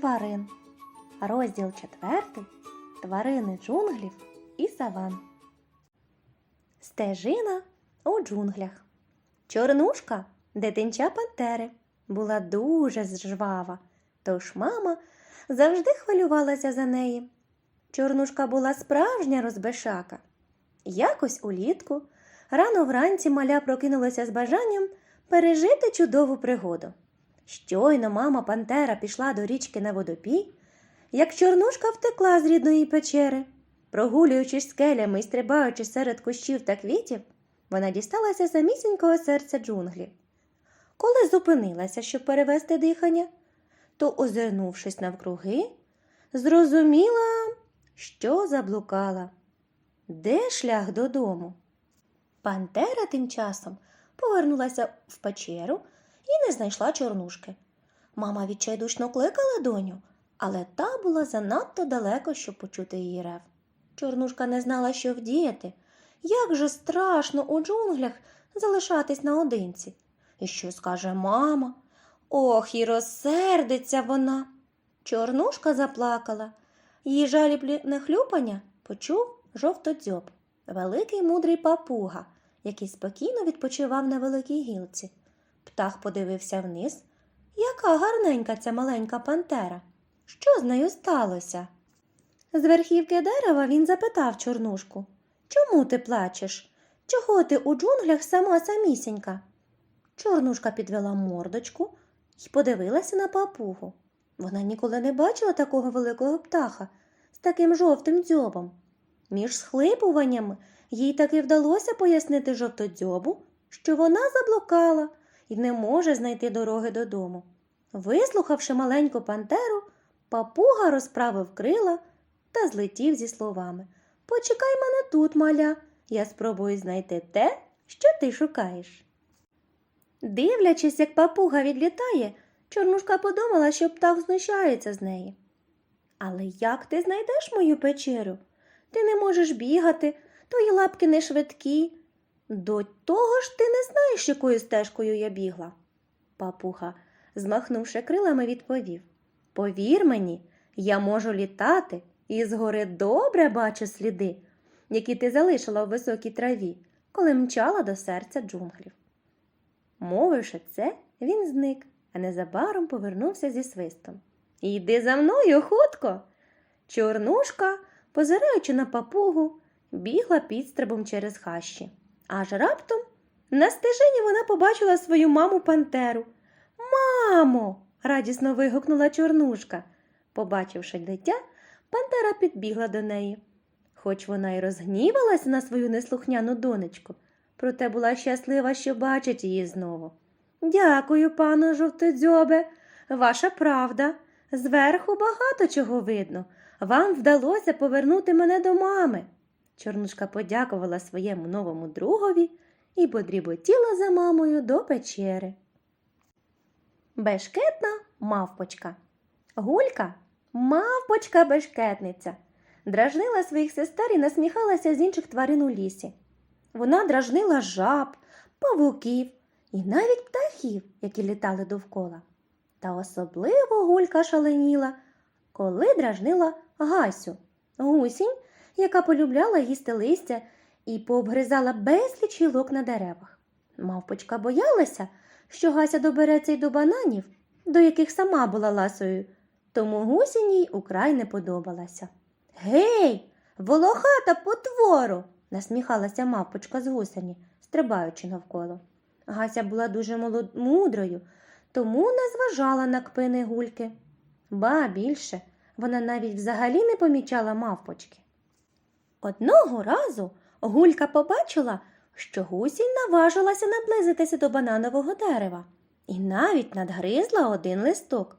тварин. Розділ четвертий. Тварини джунглів і саван. Стежина у джунглях. Чорнушка, дитинча пантери, була дуже жвава, тож мама завжди хвилювалася за неї. Чорнушка була справжня розбешака. Якось улітку, рано вранці маля прокинулася з бажанням пережити чудову пригоду. Щойно мама Пантера пішла до річки на водопій, як чорнушка втекла з рідної печери. Прогулюючись скелями і стрибаючи серед кущів та квітів, вона дісталася самісінького серця джунглів. Коли зупинилася, щоб перевести дихання, то, озирнувшись навкруги, зрозуміла, що заблукала. Де шлях додому? Пантера тим часом повернулася в печеру і не знайшла чорнушки. Мама відчайдушно кликала доню, але та була занадто далеко, щоб почути її рев. Чорнушка не знала, що вдіяти. Як же страшно у джунглях залишатись наодинці. І що скаже мама? Ох, і розсердиться вона. Чорнушка заплакала. Її жалібне хлюпання почув жовтодзьоб, великий мудрий папуга, який спокійно відпочивав на великій гілці. Птах подивився вниз. Яка гарненька ця маленька пантера. Що з нею сталося? З верхівки дерева він запитав чорнушку Чому ти плачеш? Чого ти у джунглях сама самісінька? Чорнушка підвела мордочку і подивилася на папугу. Вона ніколи не бачила такого великого птаха з таким жовтим дзьобом. Між схлипуваннями їй таки вдалося пояснити жовтодзьобу, що вона заблукала і не може знайти дороги додому. Вислухавши маленьку пантеру, папуга розправив крила та злетів зі словами Почекай мене тут, маля, я спробую знайти те, що ти шукаєш. Дивлячись, як папуга відлітає, чорнушка подумала, що птах знущається з неї. Але як ти знайдеш мою печеру? Ти не можеш бігати, твої лапки не швидкі. До того ж ти не знаєш, якою стежкою я бігла. Папуга, змахнувши крилами, відповів Повір мені, я можу літати і згори добре бачу сліди, які ти залишила у високій траві, коли мчала до серця джунглів. Мовивши це, він зник, а незабаром повернувся зі свистом. Йди за мною хутко. Чорнушка, позираючи на папугу, бігла підстрибом через хащі. Аж раптом на стежині вона побачила свою маму Пантеру. Мамо. радісно вигукнула чорнушка. Побачивши дитя, Пантера підбігла до неї. Хоч вона й розгнівалася на свою неслухняну донечку, проте була щаслива, що бачить її знову. Дякую, пану жовтодзьобе, ваша правда. Зверху багато чого видно. Вам вдалося повернути мене до мами. Чорнушка подякувала своєму новому другові і подріботіла за мамою до печери. Бешкетна мавпочка. Гулька мавпочка бешкетниця. Дражнила своїх сестер і насміхалася з інших тварин у лісі. Вона дражнила жаб, павуків і навіть птахів, які літали довкола. Та особливо гулька шаленіла, коли дражнила Гасю, гусінь, яка полюбляла їсти листя і пообгризала безліч гілок на деревах. Мавпочка боялася, що Гася добереться й до бананів, до яких сама була ласою, тому гусінь їй украй не подобалася. Гей, волохата потвору, насміхалася мавпочка з гусені, стрибаючи навколо. Гася була дуже мудрою, тому не зважала на кпини гульки. Ба більше, вона навіть взагалі не помічала мавпочки. Одного разу гулька побачила, що гусінь наважилася наблизитися до бананового дерева і навіть надгризла один листок.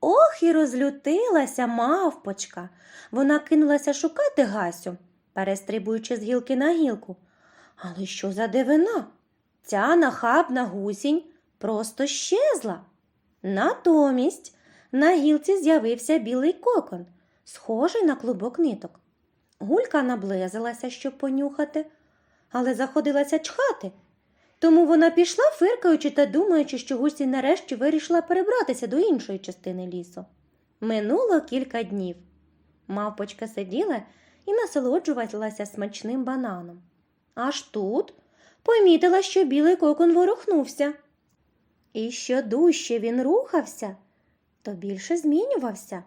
Ох, і розлютилася мавпочка. Вона кинулася шукати Гасю, перестрибуючи з гілки на гілку. Але що за дивина? Ця нахабна гусінь просто щезла. Натомість на гілці з'явився білий кокон, схожий на клубок ниток. Гулька наблизилася, щоб понюхати, але заходилася чхати. Тому вона пішла, фиркаючи та думаючи, що гусінь нарешті вирішила перебратися до іншої частини лісу. Минуло кілька днів. Мавпочка сиділа і насолоджувалася смачним бананом. Аж тут помітила, що білий кокон ворухнувся. І що дужче він рухався, то більше змінювався.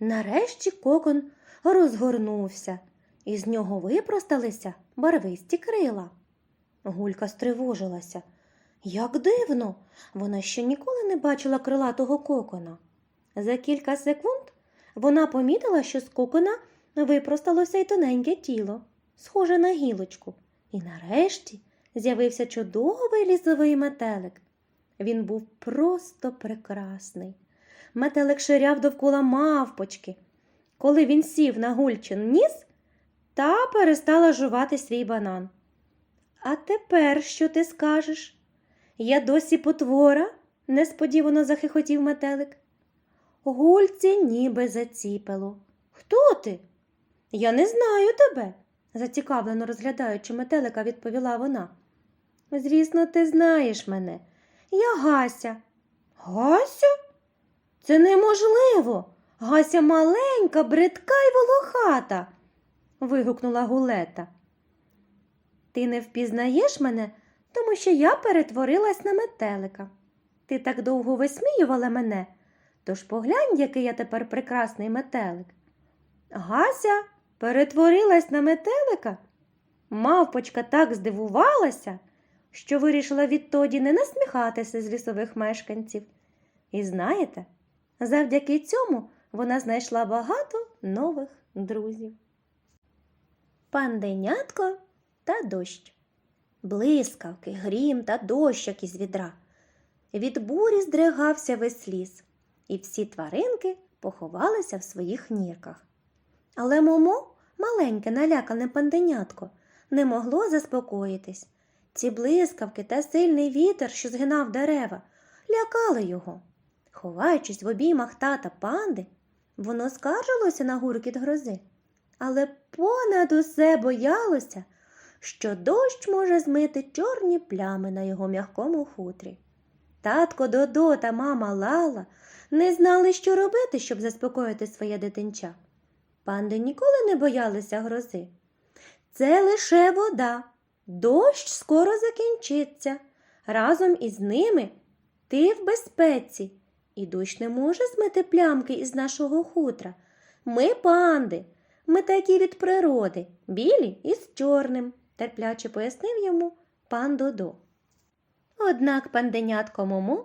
Нарешті кокон розгорнувся, і з нього випросталися барвисті крила. Гулька стривожилася. Як дивно, вона ще ніколи не бачила крилатого кокона. За кілька секунд вона помітила, що з кокона випросталося й тоненьке тіло, схоже на гілочку, і нарешті з'явився чудовий лісовий метелик. Він був просто прекрасний. Метелик ширяв довкола мавпочки. Коли він сів на гульчин ніс, та перестала жувати свій банан. А тепер що ти скажеш? Я досі потвора? несподівано захихотів метелик. Гульці ніби заціпило. Хто ти? Я не знаю тебе, зацікавлено розглядаючи метелика, відповіла вона. Звісно, ти знаєш мене. Я Гася. Гася? Це неможливо. Гася маленька, бридка й волохата. вигукнула Гулета. Ти не впізнаєш мене, тому що я перетворилась на метелика. Ти так довго висміювала мене, тож поглянь, який я тепер прекрасний метелик. Гася перетворилась на метелика? Мавпочка так здивувалася, що вирішила відтоді не насміхатися з лісових мешканців. І знаєте, завдяки цьому вона знайшла багато нових друзів. Панденятко та дощ. Блискавки, грім та дощ, як із відра. Від бурі здригався весь ліс, і всі тваринки поховалися в своїх нірках. Але Момо, маленьке налякане панденятко, не могло заспокоїтись. Ці блискавки та сильний вітер, що згинав дерева, лякали його. Ховаючись в обіймах тата панди, воно скаржилося на гуркіт грози, але понад усе боялося, що дощ може змити чорні плями на його м'якому хутрі. Татко Додо та мама Лала не знали, що робити, щоб заспокоїти своє дитинча. Панди ніколи не боялися грози. Це лише вода. Дощ скоро закінчиться. Разом із ними ти в безпеці, і дощ не може змити плямки із нашого хутра. Ми панди, ми такі від природи, білі із чорним, терпляче пояснив йому пан Додо. Однак панденятко Момо,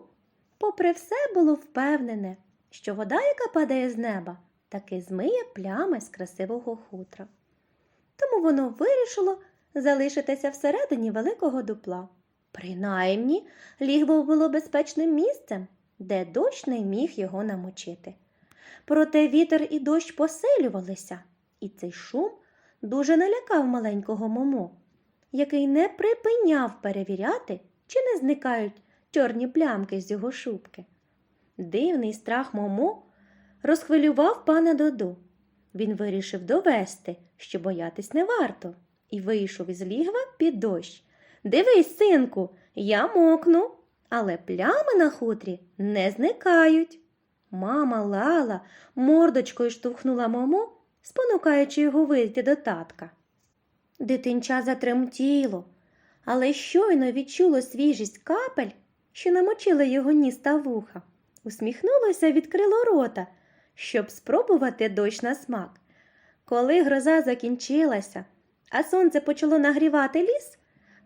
попри все, було впевнене, що вода, яка падає з неба, таки змиє плями з красивого хутра. Тому воно вирішило залишитися всередині великого дупла. Принаймні, лігво було безпечним місцем, де дощ не міг його намочити. Проте вітер і дощ посилювалися, і цей шум дуже налякав маленького Момо, який не припиняв перевіряти, чи не зникають чорні плямки з його шубки. Дивний страх Момо розхвилював пана Доду. Він вирішив довести, що боятись не варто, і вийшов із лігва під дощ. Дивись, синку, я мокну, але плями на хутрі не зникають. Мама Лала мордочкою штовхнула Момо, спонукаючи його вийти до татка. Дитинча затремтіло, але щойно відчуло свіжість капель, що намочила його ніс та вуха. Усміхнулося, відкрило рота, щоб спробувати дощ на смак. Коли гроза закінчилася, а сонце почало нагрівати ліс,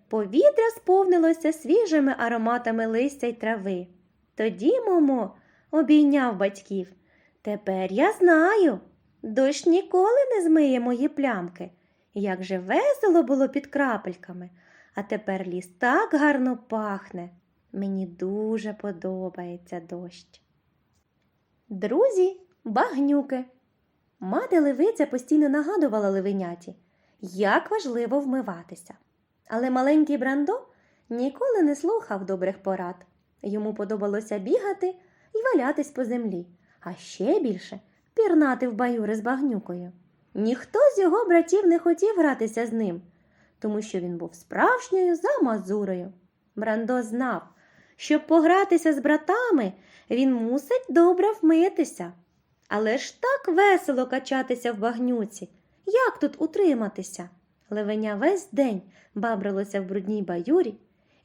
повітря сповнилося свіжими ароматами листя й трави. Тоді Момо обійняв батьків. Тепер я знаю, дощ ніколи не змиє мої плямки. Як же весело було під крапельками, а тепер ліс так гарно пахне. Мені дуже подобається дощ. Друзі, багнюки. Мати левиця постійно нагадувала левеняті, як важливо вмиватися. Але маленький Брандо ніколи не слухав добрих порад. Йому подобалося бігати і валятись по землі, а ще більше пірнати в баюри з багнюкою. Ніхто з його братів не хотів гратися з ним, тому що він був справжньою замазурою. Брандо знав, щоб погратися з братами, він мусить добре вмитися. Але ж так весело качатися в багнюці. Як тут утриматися? Левеня весь день бабрилося в брудній баюрі,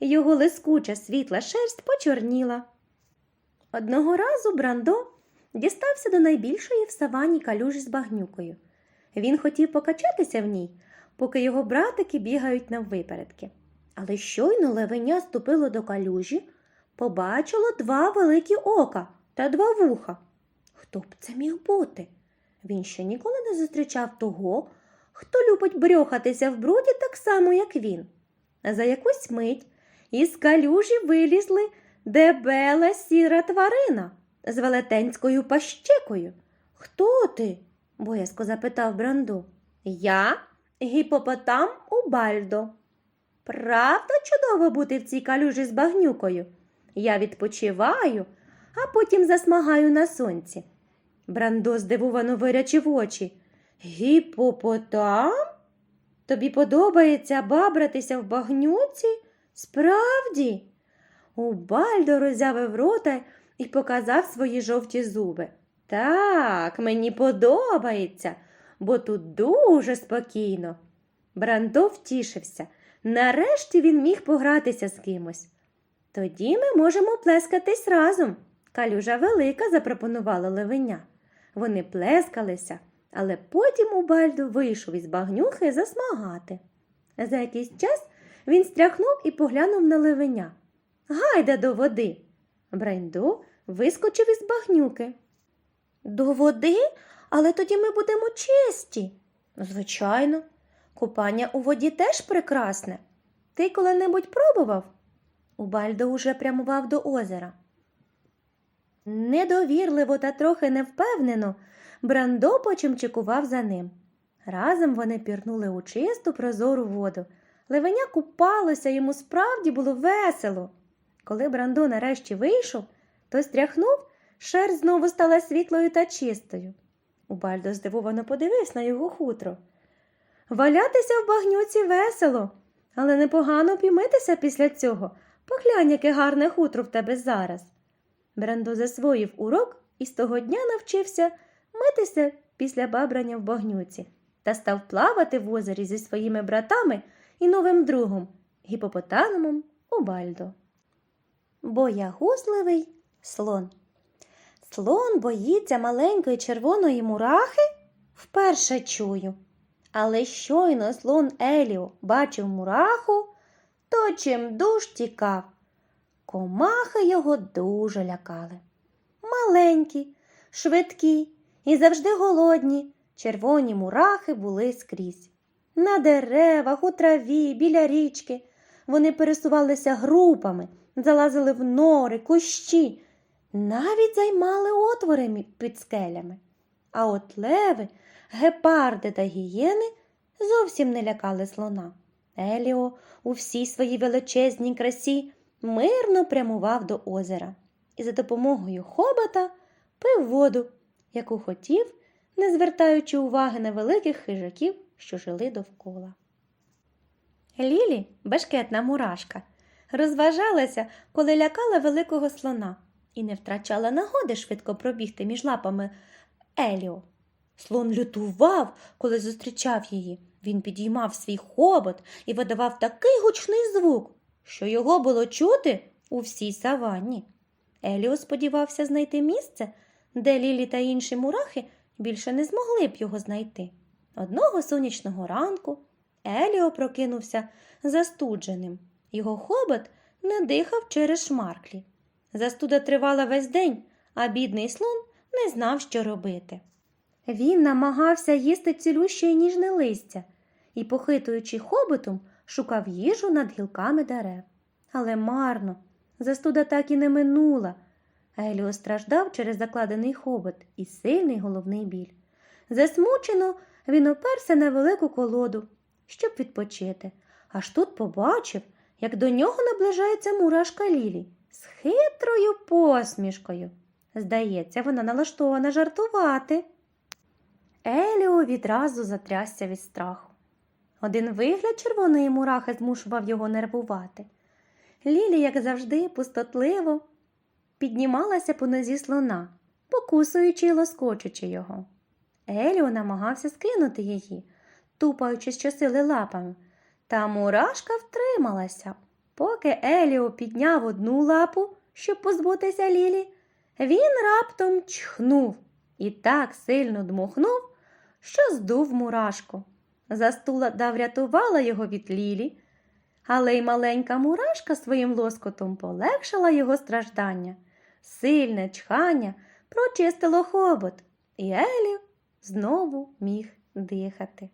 і його лискуча світла шерсть почорніла. Одного разу Брандо дістався до найбільшої в савані калюжі з багнюкою. Він хотів покачатися в ній, поки його братики бігають наввипередки. Але щойно левеня ступило до калюжі, побачило два великі ока та два вуха. Хто б це міг бути? Він ще ніколи не зустрічав того, хто любить брьохатися в бруді так само, як він. За якусь мить із калюжі вилізли дебела сіра тварина з велетенською пащекою. Хто ти? боязко запитав Бранду. Я гіпопотам Убальдо. Правда чудово бути в цій калюжі з багнюкою. Я відпочиваю, а потім засмагаю на сонці. Брандо здивовано вирячив очі. Гіпопотам? Тобі подобається бабратися в багнюці? Справді? Убальдо роззявив рота і показав свої жовті зуби. Так, мені подобається, бо тут дуже спокійно. Брандо втішився. Нарешті він міг погратися з кимось. Тоді ми можемо плескатись разом. Калюжа велика запропонувала левеня. Вони плескалися, але потім Убальдо вийшов із багнюхи засмагати. За якийсь час він стряхнув і поглянув на левеня. Гайда до води. Брендо вискочив із багнюки. До води? Але тоді ми будемо чисті. Звичайно, купання у воді теж прекрасне. Ти коли-небудь пробував? Убальдо уже прямував до озера. Недовірливо та трохи невпевнено, Брандо почимчикував за ним. Разом вони пірнули у чисту прозору воду. Левеня купалося, йому справді було весело. Коли Брандо нарешті вийшов, то стряхнув, шерсть знову стала світлою та чистою. Убальдо здивовано подивився на його хутро. Валятися в багнюці весело, але непогано пімитися після цього. Поглянь, яке гарне хутро в тебе зараз. Брандо засвоїв урок і з того дня навчився митися після бабрання в багнюці та став плавати в озері зі своїми братами і новим другом, гіпопотамом Убальдо. Боягузливий слон. Слон боїться маленької червоної мурахи? Вперше чую. Але щойно слон Еліо бачив мураху, то чим дуж тікав. Комахи його дуже лякали. Маленькі, швидкі і завжди голодні. Червоні мурахи були скрізь. На деревах, у траві, біля річки. Вони пересувалися групами, залазили в нори, кущі, навіть займали отвори під скелями. А от леви, гепарди та гієни зовсім не лякали слона. Еліо у всій своїй величезній красі мирно прямував до озера і за допомогою хобота пив воду, яку хотів, не звертаючи уваги на великих хижаків, що жили довкола. Лілі, бешкетна мурашка, розважалася, коли лякала великого слона і не втрачала нагоди швидко пробігти між лапами Еліо. Слон лютував, коли зустрічав її. Він підіймав свій хобот і видавав такий гучний звук, що його було чути у всій саванні. Еліо сподівався знайти місце, де Лілі та інші мурахи більше не змогли б його знайти. Одного сонячного ранку Еліо прокинувся застудженим. Його хобот не дихав через шмарклі. Застуда тривала весь день, а бідний слон не знав, що робити. Він намагався їсти цілюще ніжне листя і, похитуючи хоботом, шукав їжу над гілками дерев. Але марно, застуда так і не минула. Еліо страждав через закладений хобот і сильний головний біль. Засмучено він оперся на велику колоду, щоб відпочити. Аж тут побачив, як до нього наближається мурашка Лілі з хитрою посмішкою. Здається, вона налаштована жартувати. Еліо відразу затрясся від страху. Один вигляд червоної мурахи змушував його нервувати. Лілі, як завжди, пустотливо піднімалася по нозі слона, покусуючи й лоскочучи його. Еліо намагався скинути її, тупаючи щосили лапами, та мурашка втрималася. Поки Еліо підняв одну лапу, щоб позбутися Лілі, він раптом чхнув і так сильно дмухнув, що здув мурашку. Застула врятувала його від Лілі, але й маленька мурашка своїм лоскотом полегшила його страждання. Сильне чхання прочистило хобот, і Елі знову міг дихати.